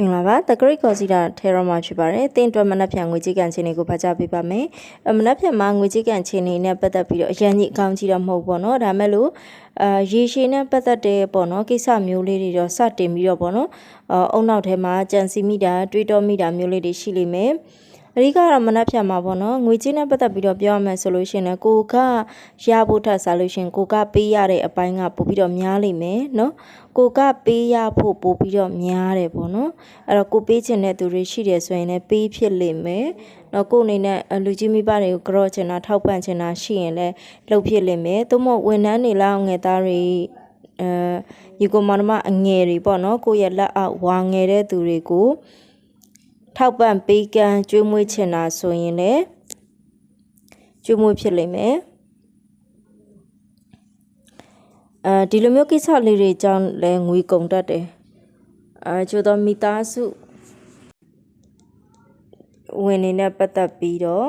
မင်္ဂလာပါ The Great Consider Terror မှာဖြစ်ပါတယ်။တင်းအတွက်မနက်ဖြန်ငွေကြေးကန်ချင်းတွေကိုဖတ်ကြားပေးပါမယ်။အမနက်ဖြန်မှာငွေကြေးကန်ချင်းတွေနဲ့ပတ်သက်ပြီးတော့အရန်ကြီးအကောင်းကြီးတော့မဟုတ်ဘူးပေါ့နော်။ဒါမဲ့လို့အာရေရှည်နဲ့ပတ်သက်တဲ့ပေါ့နော်ကိစ္စမျိုးလေးတွေတော့စတင်ပြီးတော့ပေါ့နော်။အအုံနောက်ထဲမှာကြံစီမိတာတွေးတောမိတာမျိုးလေးတွေရှိလိမ့်မယ်။ အဓိကတော့မနှက်ဖြတ်မှာပေါ့နော်ငွေကြေးနဲ့ပတ်သက်ပြီးတော့ပြောရမယ်ဆိုလို့ရှိရင်လည်းကိုကရဖို့ထပ်စားလို့ရှိရင်ကိုကပေးရတဲ့အပိုင်းကပို့ပြီးတော့များလိမ့်မယ်နော်ကိုကပေးရဖို့ပို့ပြီးတော့များတယ်ပေါ့နော်အဲ့တော့ကိုပေးချင်တဲ့သူတွေရှိတယ်ဆိုရင်လည်းပေးဖြစ်လိမ့်မယ်နော်ကိုအနေနဲ့လူကြီးမိဘတွေကိုကြော့ချင်တာထောက်ပံ့ချင်တာရှိရင်လည်းလုပ်ဖြစ်လိမ့်မယ်သို့မဟုတ်ဝန်ထမ်းတွေလောက်ငယ်သားတွေအဲဒီကိုမနမအငယ်တွေပေါ့နော်ကိုယ့်ရဲ့လက်အောက်ဝါငယ်တဲ့သူတွေကို ထောက်ပံ့ပေးကမ်းကျွေးမွေးချင်တာဆိုရင်လည်းကျွေးမွေးဖြစ်လိမ့်မယ်အဲဒီလိုမျိုးကိစ္စလေးတွေကြောင့်လည်းငွေကုန်တတ်တယ်အဲကျတော့မိသားစုဝင်နေနဲ့ပတ်သက်ပြီးတော့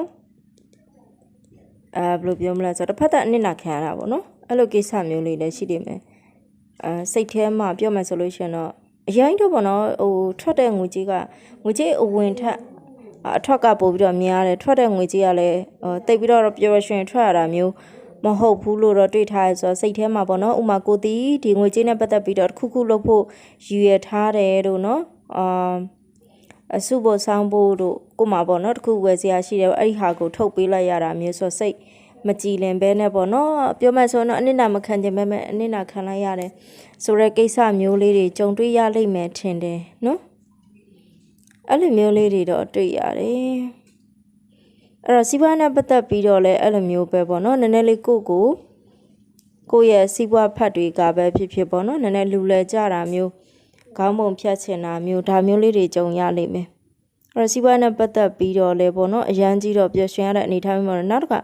အဲဘယ်လိုပြောမလဲဆိုတော့တစ်ဖက်သက်အနစ်နာခံရတာပေါ့နော်အဲ့လိုကိစ္စမျိုးလေးလည်းရှိနေမယ်အဲစိတ်ထဲမှာပြောမှဆိုလို့ရှိရင်တော့ အရင်တော့ပေါ့နော်ဟိုထွက်တဲ့ငွေကြီးကငွေကြီးအဝင်ထက်အထွက်ကပို့ပြီးတော့များတယ်ထွက်တဲ့ငွေကြီးကလည်းဟိုတိတ်ပြီးတော့ပျော်ရွှင်ထွက်ရတာမျိုးမဟုတ်ဘူးလို့တော့တွေးထားရဆိုတော့စိတ်ထဲမှာပေါ့နော်ဥမာကိုတီဒီငွေကြေးနဲ့ပတ်သက်ပြီးတော့တစ်ခုခုလုပ်ဖို့ရည်ရထားတယ်လို့နော်အာအစုဖို့ဆောင်းဖို့တို့ကိုမှပေါ့နော်တစ်ခုဝယ်စရာရှိတယ်အဲ့ဒီဟာကိုထုတ်ပေးလိုက်ရတာမျိုးဆိုတော့စိတ် မကြည်လင်ပဲနဲ့ပေါ့နော်ပြောမှဆိုတော့အနစ်နာမခံခြင်းပဲမဲ့အနစ်နာခံလိုက်ရတယ်ဆိုတဲ့ကိစ္စမျိုးလေးတွေကြုံတွေ့ရလိမ့်မယ်ထင်တယ်နော်အဲ့လိုမျိုးလေးတွေတော့တွေ့ရတယ်အဲ့တော့စီးပွားနဲ့ပတ်သက်ပြီးတော့လည်းအဲ့လိုမျိုးပဲပေါ့နော်နည်းနည်းလေးကိုကိုကိုယ့်ရဲ့စီးပွားဖတ်တွေကပဲဖြစ်ဖြစ်ပေါ့နော်နည်းနည်းလူလဲကြတာမျိုးခေါင်းပုံဖြတ်ချင်တာမျိုးဒါမျိုးလေးတွေကြုံရလိမ့်မယ်အဲ့တော့စီးပွားနဲ့ပတ်သက်ပြီးတော့လည်းပေါ့နော်အရန်ကြီးတော့ပျော်ရွှင်ရတဲ့အနေအထားမျိုးတော့နောက်တစ်ခါ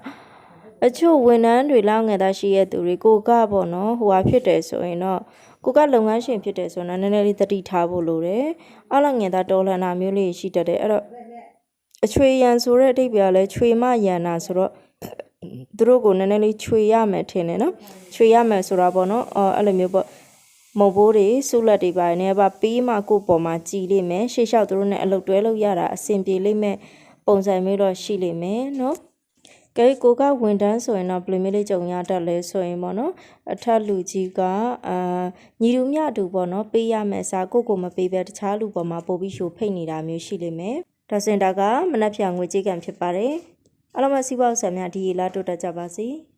အချို့ဝန်ထမ်းတွေလောက်ငယ်သားရှိရဲ့သူတွေကိုကပေါ့နော်ဟိုဟာဖြစ်တယ်ဆိုရင်တော့ကိုကလုပ်ငန်းရှင်ဖြစ်တယ်ဆိုတော့နည်းနည်းလေးတတိထားဖို့လိုတယ်အလောက်ငယ်သားတော်လန်တာမျိုးလေးရှိတတ်တယ်အဲ့တော့အချွေရန်ဆိုတဲ့အဓိပ္ပာယ်ကလည်းချွေမရန်နာဆိုတော့သူတို့ကိုနည်းနည်းလေးချွေရမယ်ထင်တယ်နော်ချွေရမယ်ဆိုတာပေါ့နော်အော်အဲ့လိုမျိုးပေါ့မုတ်ဘိုးတွေစုလက်တွေပါနေပါပြီးမှကိုယ့်ပေါ်မှာကြည်လိမ့်မယ်ရှေ့လျှောက်သူတို့နဲ့အလုပ်တွဲလုပ်ရတာအဆင်ပြေလိမ့်မယ်ပုံစံမျိုးတော့ရှိလိမ့်မယ်နော် ကဲကိုကဝန်တန်းဆိုရင်တော့ဘယ်လိုမျိုးလေးကြုံရတတ်လဲဆိုရင်ပေါ့နော်အထက်လူကြီးကအာညီလူမြတူပေါ့နော်ပေးရမယ်စားကိုကိုမပေးပဲတခြားလူပေါ်မှာပို့ပြီးရှို့ဖိတ်နေတာမျိုးရှိလိမ့်မယ်ဒါစင်တာကမနှက်ဖြာငွေကြေးကံဖြစ်ပါတယ်အားလုံးမစီးပွားဆံများဒီလာတိုးတက်ကြပါစေ။